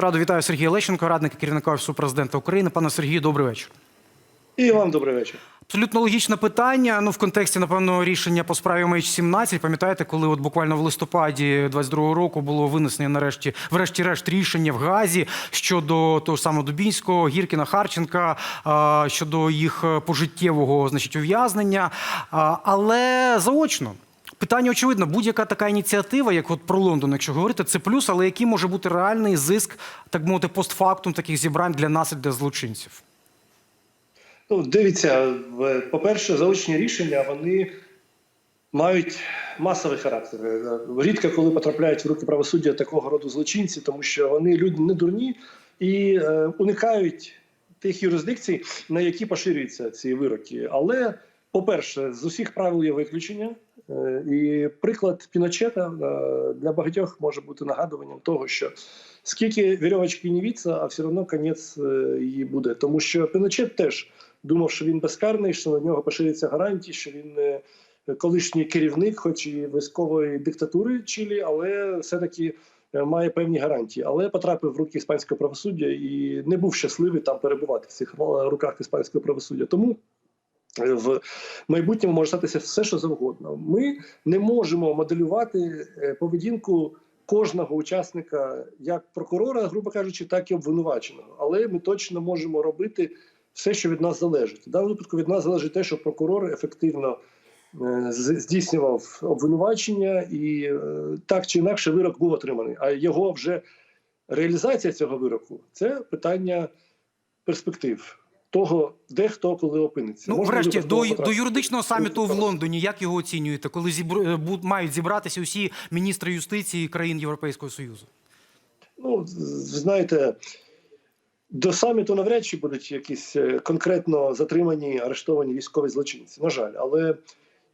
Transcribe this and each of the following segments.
Радо вітаю Сергія Лещенко, радник керівника офісу президента України. Пане Сергію, добрий вечір. І вам добрий вечір. Абсолютно логічне питання. Ну, в контексті, напевно, рішення по справі MH17. Пам'ятаєте, коли от буквально в листопаді 22-го року було винесення нарешті, врешті-решт, рішення в Газі щодо того ж самого Дубінського, Гіркіна, Харченка, щодо їх пожиттєвого, значить, ув'язнення. Але заочно. Питання очевидно, будь-яка така ініціатива, як от про Лондон, якщо говорити, це плюс, але який може бути реальний зиск, так мовити, постфактум таких зібрань для нас і для злочинців? Ну, дивіться, по-перше, заочні рішення вони мають масовий характер. Рідко коли потрапляють в руки правосуддя такого роду злочинці, тому що вони люди не дурні і е, уникають тих юрисдикцій, на які поширюються ці вироки. Але, по-перше, з усіх правил є виключення. Е, І приклад Піночета е, для багатьох може бути нагадуванням того, що скільки вірьовочки не віться, а все одно конець е, її буде. Тому що Піночет теж думав, що він безкарний, що на нього поширюються гарантії, що він колишній керівник, хоч і військової диктатури Чилі, але все-таки має певні гарантії. Але потрапив в руки іспанського правосуддя і не був щасливий там перебувати в цих руках іспанського правосуддя. Тому в майбутньому може статися все, що завгодно. Ми не можемо моделювати е, поведінку кожного учасника, як прокурора, грубо кажучи, так і обвинуваченого. Але ми точно можемо робити все, що від нас залежить. В даному випадку від нас залежить те, щоб прокурор ефективно е, здійснював обвинувачення, і е, так чи інакше вирок був отриманий. А його вже реалізація цього вироку це питання перспектив. Того, де хто коли опиниться. Ну, Можна врешті, до, до юридичного саміту в Лондоні, як його оцінюєте, коли зібр... е, мають зібратися усі міністри юстиції країн Європейського Союзу? Ну, знаєте, до саміту навряд чи будуть якісь е, конкретно затримані, арештовані військові злочинці. На жаль, але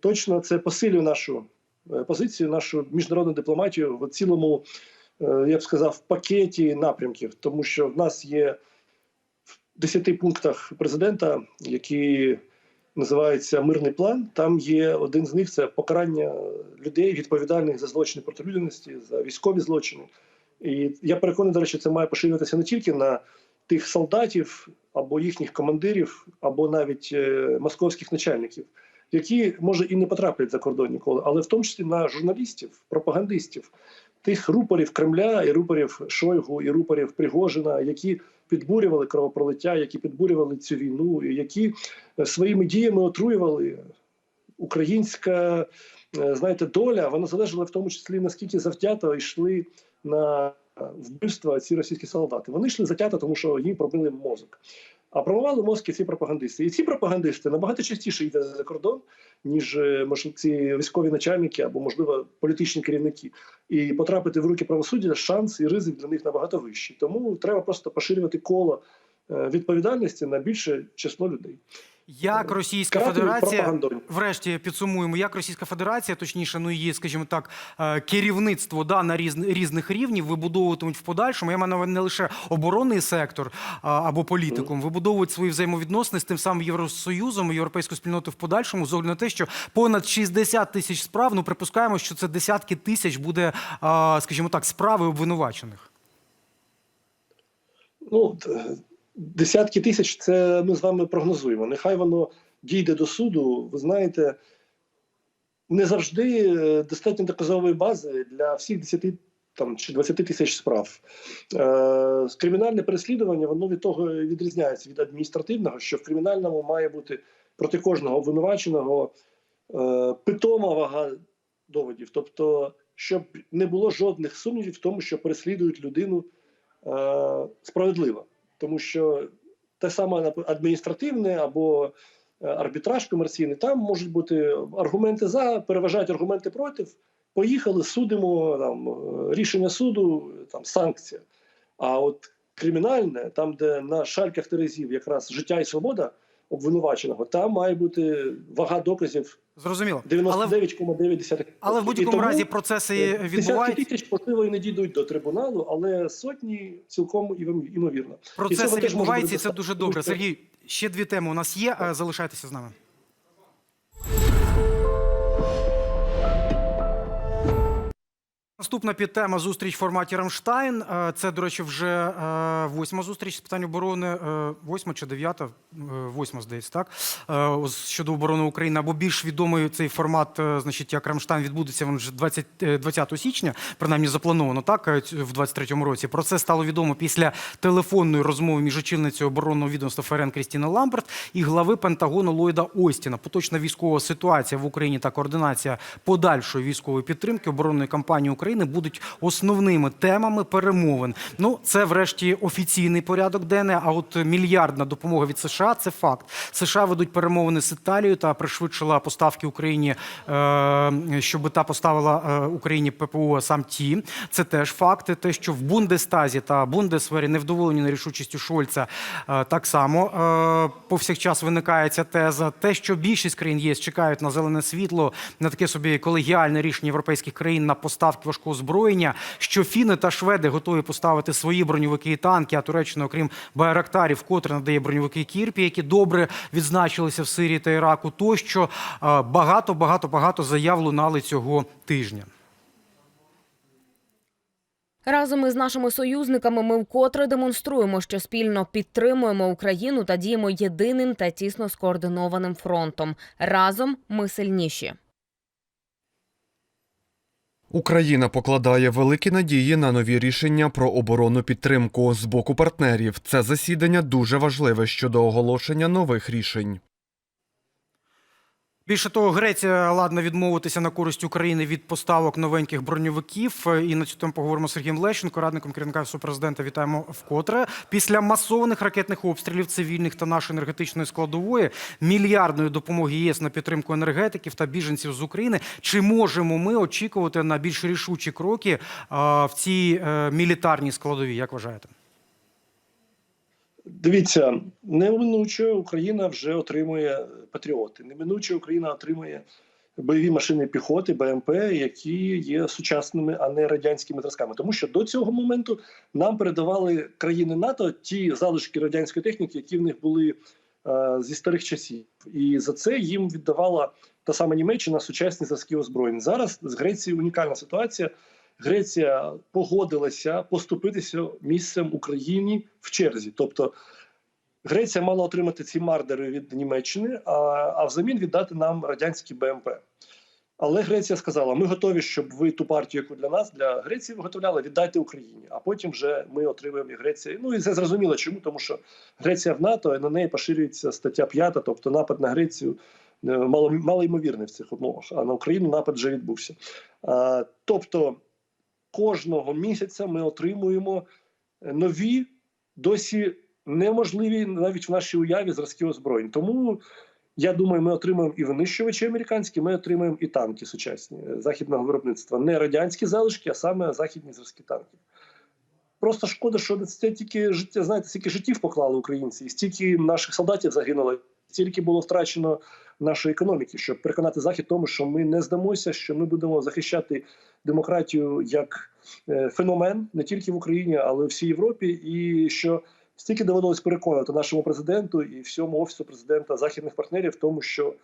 точно це посилює нашу е, позицію, нашу міжнародну дипломатію в цілому, я б сказав, пакеті напрямків, тому що в нас є 10 пунктах президента, які називаються мирний план. Там є один з них це покарання людей, відповідальних за злочини проти людяності, за військові злочини. І я переконаний, до речі, це має поширюватися не тільки на тих солдатів або їхніх командирів, або навіть е, московських начальників, які може і не потраплять за кордон ніколи, але в тому числі на журналістів, пропагандистів, тих рупорів Кремля, і рупорів Шойгу, і рупорів Пригожина, які підбурювали кровопролиття, які підбурювали цю війну, які е, своїми діями отруювали українська е, знаєте, доля. Вона залежала в тому числі наскільки завзято йшли на вбивства ці російські солдати. Вони йшли затято, тому що їм пробили мозок. А промивали мозки ці пропагандисти. І ці пропагандисти набагато частіше йдуть за кордон, ніж можливо, ці військові начальники або, можливо, політичні керівники. І потрапити в руки правосуддя шанс і ризик для них набагато вищий. Тому треба просто поширювати коло е, відповідальності на більше число людей. Як Російська Карати Федерація, врешті підсумуємо, як Російська Федерація, точніше, ну її, скажімо так, е, керівництво да, на різ, різних рівнів вибудовуватимуть в подальшому. Я маю на увазі не лише оборонний сектор або політикум, вибудовують свої взаємовідносини з тим самим Євросоюзом і європейською спільнотою в подальшому, з огляду на те, що понад 60 тисяч справ. Ну припускаємо, що це десятки тисяч буде, скажімо так, справи обвинувачених. Ну, десятки тисяч це ми з вами прогнозуємо. Нехай воно дійде до суду. Ви знаєте, не завжди е, достатньо доказової бази для всіх 10 там, чи 20 тисяч справ. Е, кримінальне переслідування воно від того відрізняється від адміністративного, що в кримінальному має бути проти кожного обвинуваченого е, питома вага доводів. Тобто, щоб не було жодних сумнівів в тому, що переслідують людину е, справедливо, тому що те саме адміністративне або е, арбітраж комерційний, там можуть бути аргументи за, переважають аргументи проти. Поїхали, судимо там е, рішення суду, там санкція. А от кримінальне, там, де на шальках терезів якраз життя і свобода обвинуваченого, там має бути вага доказів Зрозуміло. Але, в- 99,9%. але в будь-якому тому, разі процеси відбуваються. Десятки тисяч, можливо, і не дійдуть до трибуналу, але сотні цілком імовірно. Процеси відбуваються, і це дуже добре. Сергій, ще дві теми у нас є. е, Залишайтеся з нами. Наступна підтема зустріч в форматі Рамштайн. Е, Це, до речі, вже е, восьма зустріч з питань оборони, е, восьма чи дев'ята, восьма, здається, так щодо оборони України. Або більш відомий цей формат, значить, як Рамштайн відбудеться він вже 20, е, 20 січня, принаймні заплановано так в 23-му році. Про це стало відомо після телефонної розмови між очільницею оборонного відомства ФРН Крістіна Ламберт і глави Пентагону Ллойда Остіна. Поточна військова ситуація в Україні та координація подальшої військової підтримки оборонної кампанії України будуть основними темами перемовин. Ну це, врешті, офіційний порядок денний. А от мільярдна допомога від США це факт. США ведуть перемовини з Італією та пришвидшила поставки Україні, е, щоб та поставила е, Україні ППО сам ті. Це теж факти. Те, що в Бундестазі та Бундесвері невдоволені нерішучістю Шольца, е, так само повсякчас виникає ця теза. Те, що більшість країн ЄС чекають на зелене світло, на таке собі колегіальне рішення європейських країн на поставки важкого озброєння, що фіни та шведи готові поставити свої броньовики і танки, а Туреччина, окрім Байрактарів, вкотре надає броньовики Кірпі, які добре відзначилися в Сирії та Іраку. Тощо Е, багато, багато, багато заяв лунали цього тижня. Разом із нашими союзниками ми вкотре демонструємо, що спільно підтримуємо Україну та діємо єдиним та тісно скоординованим фронтом. Разом ми сильніші. Україна покладає великі надії на нові рішення про оборонну підтримку з боку партнерів. Це засідання дуже важливе щодо оголошення нових рішень. Більше того, Греція ладна відмовитися на користь України від поставок новеньких броньовиків. Е, І на цю тему поговоримо з Сергієм Лещенко, радником керівника президента. Вітаємо вкотре. Після масованих ракетних обстрілів цивільних та нашої енергетичної складової мільярдної допомоги ЄС на підтримку енергетиків та біженців з України. Чи можемо ми очікувати на більш рішучі кроки в цій е, мілітарній складовій? Як вважаєте? Дивіться, неминуче Україна вже отримує патріоти. Неминуче Україна отримує бойові машини піхоти, БМП, які є сучасними, а не радянськими зразками. Тому що до цього моменту нам передавали країни НАТО ті залишки радянської техніки, які в них були е, зі старих часів, і за це їм віддавала та сама Німеччина сучасні зразки озброєнь. Зараз з Греції унікальна ситуація. Греція погодилася поступитися місцем Україні в черзі. Тобто Греція мала отримати ці мардери від Німеччини, а, а взамін віддати нам радянські БМП. Але Греція сказала: ми готові, щоб ви ту партію, яку для нас, для Греції виготовляли, віддайте Україні. А потім вже ми отримаємо і Греція. Ну і це зрозуміло, чому тому, що Греція в НАТО, і на неї поширюється стаття 5, тобто напад на Грецію е, мало, малоймовірний в цих умовах. А на Україну напад вже відбувся. А, тобто кожного місяця ми отримуємо нові, досі неможливі навіть в нашій уяві зразки озброєнь. Тому я думаю, ми отримаємо і винищувачі американські, ми отримаємо і танки сучасні е, західного виробництва. Не радянські залишки, а саме західні зразки танків. Просто шкода, що це тільки життя, знаєте, стільки життів поклали українці, і стільки наших солдатів загинуло, стільки було втрачено нашої економіки, щоб переконати захід тому, що ми не здамося, що ми будемо захищати демократію як е, феномен не тільки в Україні, але й всій Європі, і що стільки доводилось переконати нашому президенту і всьому офісу президента західних партнерів в тому, що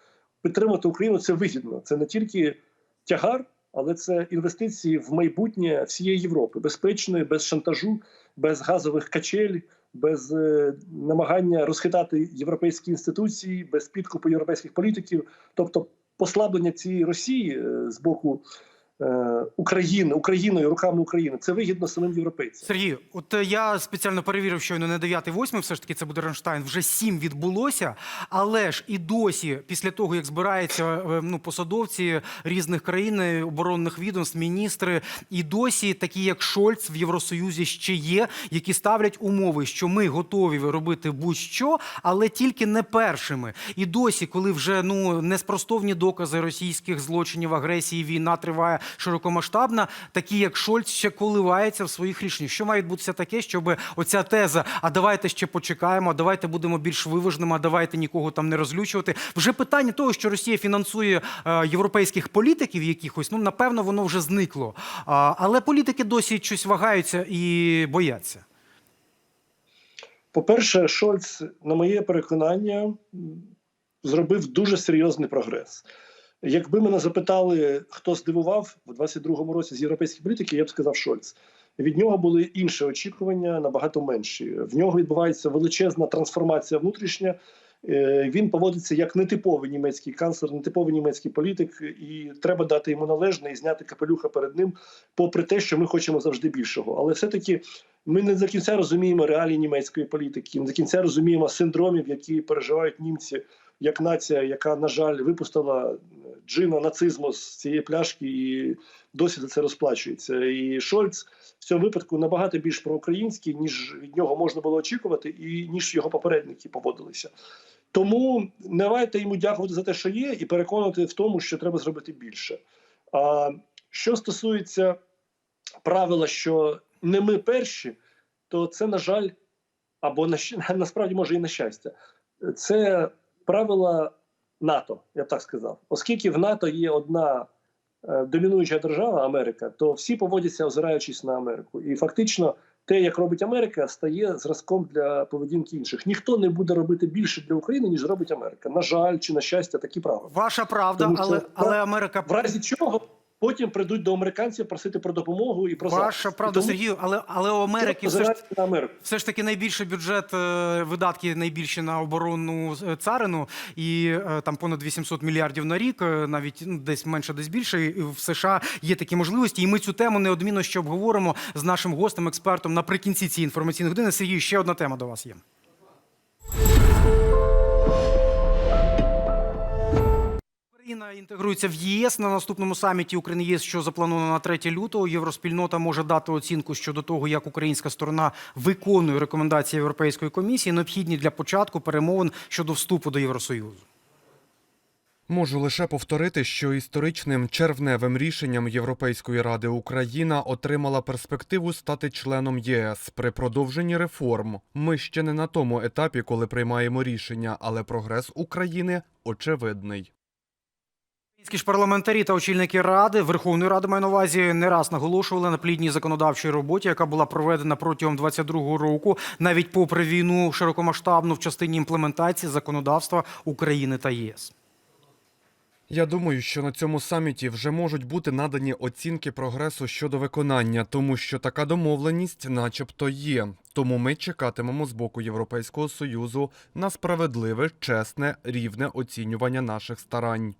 підтримати Україну це вигідно. Це не тільки тягар, але це інвестиції в майбутнє всієї Європи, безпечної, без шантажу, без газових качель. Без е, намагання розхитати європейські інституції, без підкупу європейських політиків, тобто послаблення цієї Росії е, з боку України, Україною, руками України, це вигідно самим європейцям. Сергій, от е, я спеціально перевірив, що не 9-8, все ж таки це буде Рамштайн. Вже 7 відбулося, але ж і досі, після того як збираються е, ну, посадовці різних країн, е, оборонних відомств, міністри, і досі такі, як Шольц в Євросоюзі, ще є, які ставлять умови, що ми готові робити будь-що, але тільки не першими. І досі, коли вже ну неспростовні докази російських злочинів, агресії, війна триває широкомасштабна, такі як Шольц ще коливаються в своїх рішеннях. Що має відбутися таке, щоб оця теза, а давайте ще почекаємо, а давайте будемо більш виважними, а давайте нікого там не розлючувати. Вже питання того, що Росія фінансує е, європейських політиків якихось, ну напевно, воно вже зникло. Але політики досі щось вагаються і бояться. По-перше, Шольц, на моє переконання, зробив дуже серйозний прогрес. Якби мене запитали, хто здивував в 22-му році з європейської політики, я б сказав Шольц. Від нього були інші очікування, набагато менші. В нього відбувається величезна трансформація внутрішня. Е, Він поводиться як нетиповий німецький канцлер, нетиповий німецький політик, і треба дати йому належне і зняти капелюха перед ним, попри те, що ми хочемо завжди більшого. Але все-таки ми не до кінця розуміємо реалії німецької політики, не до кінця розуміємо синдромів, які переживають німці як нація, яка, на жаль, випустила джина нацизму з цієї пляшки і досі за це розплачується. І Шольц в цьому випадку набагато більш проукраїнський, ніж від нього можна було очікувати, і ніж його попередники поводилися. Тому не давайте йому дякувати за те, що є, і переконувати в тому, що треба зробити більше. А що стосується правила, що не ми перші, то це, на жаль, або на насправді може і на щастя, це правила НАТО, я б так сказав. Оскільки в НАТО є одна е, домінуюча держава Америка, то всі поводяться, озираючись на Америку. І фактично, те, як робить Америка, стає зразком для поведінки інших. Ніхто не буде робити більше для України, ніж робить Америка. На жаль, чи на щастя, такі правила. Ваша правда, Тому але, що, але Америка В разі чого потім прийдуть до американців просити про допомогу і про ваша правда, тому Сергію, але, але у Америки все ж на. Все ж таки найбільший бюджет е, видатки найбільші на оборонну е, царину, і е, там понад 800 мільярдів на рік, навіть ну, десь менше, десь більше. І в США є такі можливості. І ми цю тему неодмінно ще обговоримо з нашим гостем, експертом наприкінці цієї інформаційної години. Сергій, ще одна тема до вас є. Україна інтегрується в ЄС на наступному саміті України ЄС, що заплановано на 3 лютого. Євроспільнота може дати оцінку щодо того, як українська сторона виконує рекомендації Європейської комісії, необхідні для початку перемовин щодо вступу до Євросоюзу. Можу лише повторити, що історичним червневим рішенням Європейської ради Україна отримала перспективу стати членом ЄС при продовженні реформ. Ми ще не на тому етапі, коли приймаємо рішення, але прогрес України очевидний. Українські ж парламентарі та очільники ради Верховної Ради маю на увазі не раз наголошували на плідній законодавчій роботі, яка була проведена протягом 22-го року, навіть попри війну широкомасштабну в частині імплементації законодавства України та ЄС. Я думаю, що на цьому саміті вже можуть бути надані оцінки прогресу щодо виконання, тому що така домовленість, начебто, є. Тому ми чекатимемо з боку Європейського союзу на справедливе, чесне, рівне оцінювання наших старань.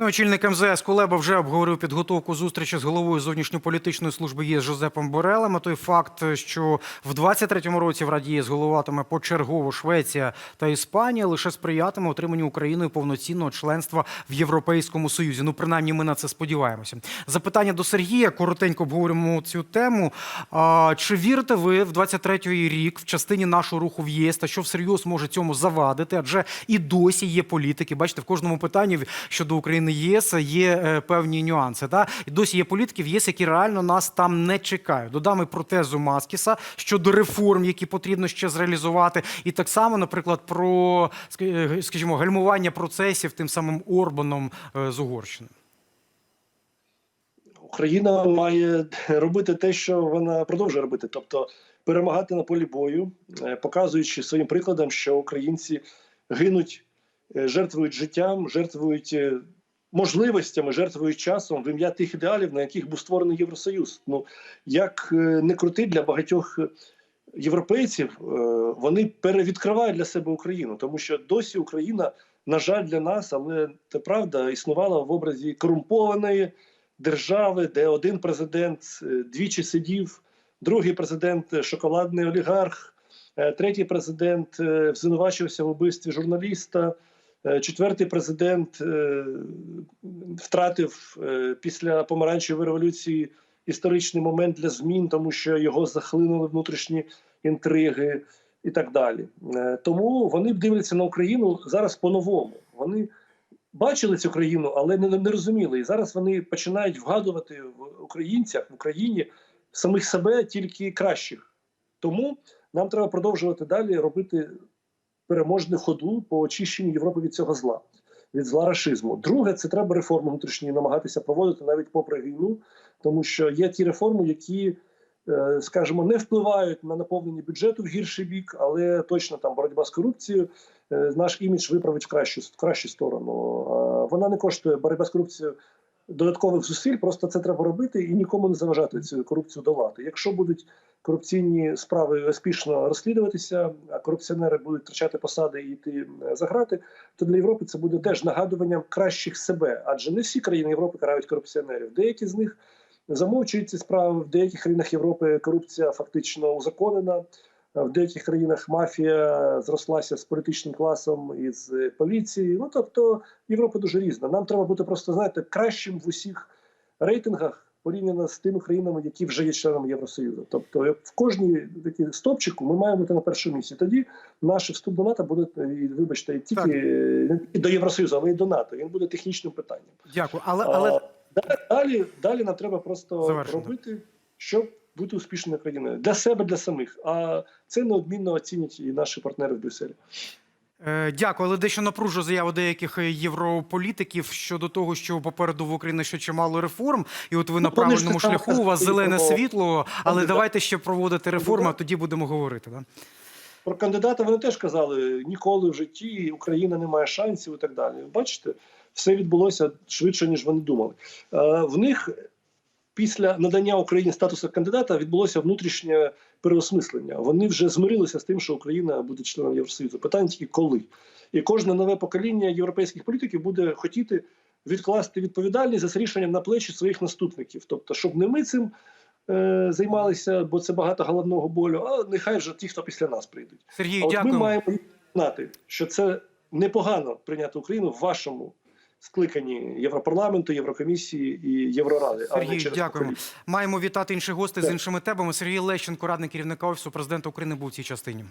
Ну, очільник МЗС Кулеба вже обговорив підготовку зустрічі з головою зовнішньополітичної служби ЄС Жозепом Борелем. А той факт, що в 23-му році в Раді ЄС головатиме почергово Швеція та Іспанія, лише сприятиме отриманню Україною повноцінного членства в Європейському Союзі. Ну, принаймні, ми на це сподіваємося. Запитання до Сергія. Коротенько обговоримо цю тему. А, чи вірите ви в 23-й рік в частині нашого руху в ЄС та що всерйоз може цьому завадити? Адже і досі є політики. Бачите, в кожному питанні щодо України ЄС є е, певні нюанси. Та і досі є політики в ЄС, які реально нас там не чекають. Додам і про тезу Маскіса щодо реформ, які потрібно ще зреалізувати, і так само, наприклад, про е, скажімо, гальмування процесів тим самим Орбаном е, з Угорщини. Україна має робити те, що вона продовжує робити, тобто перемагати на полі бою, показуючи своїм прикладом, що українці гинуть, жертвують життям, жертвують можливостями, жертвують часом в ім'я тих ідеалів, на яких був створений Євросоюз. Ну як е, не крути для багатьох е, європейців, е, вони перевідкривають для себе Україну, тому що досі Україна, на жаль, для нас, але це правда, існувала в образі корумпованої держави, де один президент двічі сидів, другий президент шоколадний олігарх, третій президент звинувачувався в вбивстві журналіста. Е, Четвертий президент е, втратив е, після помаранчевої революції історичний момент для змін, тому що його захлинули внутрішні інтриги і так далі. Тому вони дивляться на Україну зараз по-новому. Вони бачили цю країну, але не розуміли. І зараз вони починають вгадувати в українцях в Україні самих себе тільки кращих. Тому нам треба продовжувати далі робити переможну ходу по очищенню Європи від цього зла, від зла рашизму. Друге, це треба реформи внутрішні намагатися проводити навіть попри війну, тому що є ті реформи, які. е, Скажімо, не впливають на наповнення бюджету в гірший бік, але точно там боротьба з корупцією, е, наш імідж виправить в кращу в кращу сторону. Вона не коштує боротьба з корупцією додаткових зусиль. Просто це треба робити і нікому не заважати цю корупцію долати. Якщо будуть корупційні справи успішно розслідуватися, а корупціонери будуть втрачати посади і йти за грати, то для Європи це буде теж нагадуванням кращих себе. Адже не всі країни Європи карають корупціонерів. Деякі з них замовчують ці справи. В деяких країнах Європи корупція фактично узаконена. В деяких країнах мафія зрослася з політичним класом і з поліції. Ну тобто Європа дуже різна. Нам треба бути просто знаєте кращим в усіх рейтингах порівняно з тими країнами, які вже є членами Євросоюзу. Тобто, в кожній такій стопчику ми маємо бути на першому місці. Тоді наш вступ до НАТО буде і вибачте, і тільки Так. не тільки до Євросоюзу, але й до НАТО. Він буде технічним питанням. Дякую. Але але А, далі, далі нам треба просто Завершено. робити, щоб бути успішною країною для себе, для самих. А це неодмінно оцінять і наші партнери в Брюсселі. Е, Дякую, але дещо напружу заяву деяких е, європолітиків щодо того, що попереду в Україні ще чимало реформ, і от ви на Ну, вони правильному шляху, у вас зелене світло, але давайте ще проводити реформи, а тоді будемо говорити. Да? Про кандидата вони теж казали ніколи в житті Україна не має шансів і так далі. Бачите, все відбулося швидше ніж вони думали. Е, В них після надання Україні статусу кандидата відбулося внутрішнє переосмислення. Вони вже змирилися з тим, що Україна буде членом Євросоюзу. Питання тільки коли. І кожне нове покоління європейських політиків буде хотіти відкласти відповідальність за це рішенням на плечі своїх наступників. Тобто, щоб не ми цим е, займалися, бо це багато головного болю, а нехай вже ті, хто після нас прийдуть. Сергій, А От ми маємо знати, що це непогано прийняти Україну в вашому скликанні Європарламенту, Єврокомісії і Євроради. а Сергій, через дякуємо. покоління. Маємо вітати інших гостей з іншими темами. Сергій Лещенко, радник керівника офісу президента України, був в цій частині.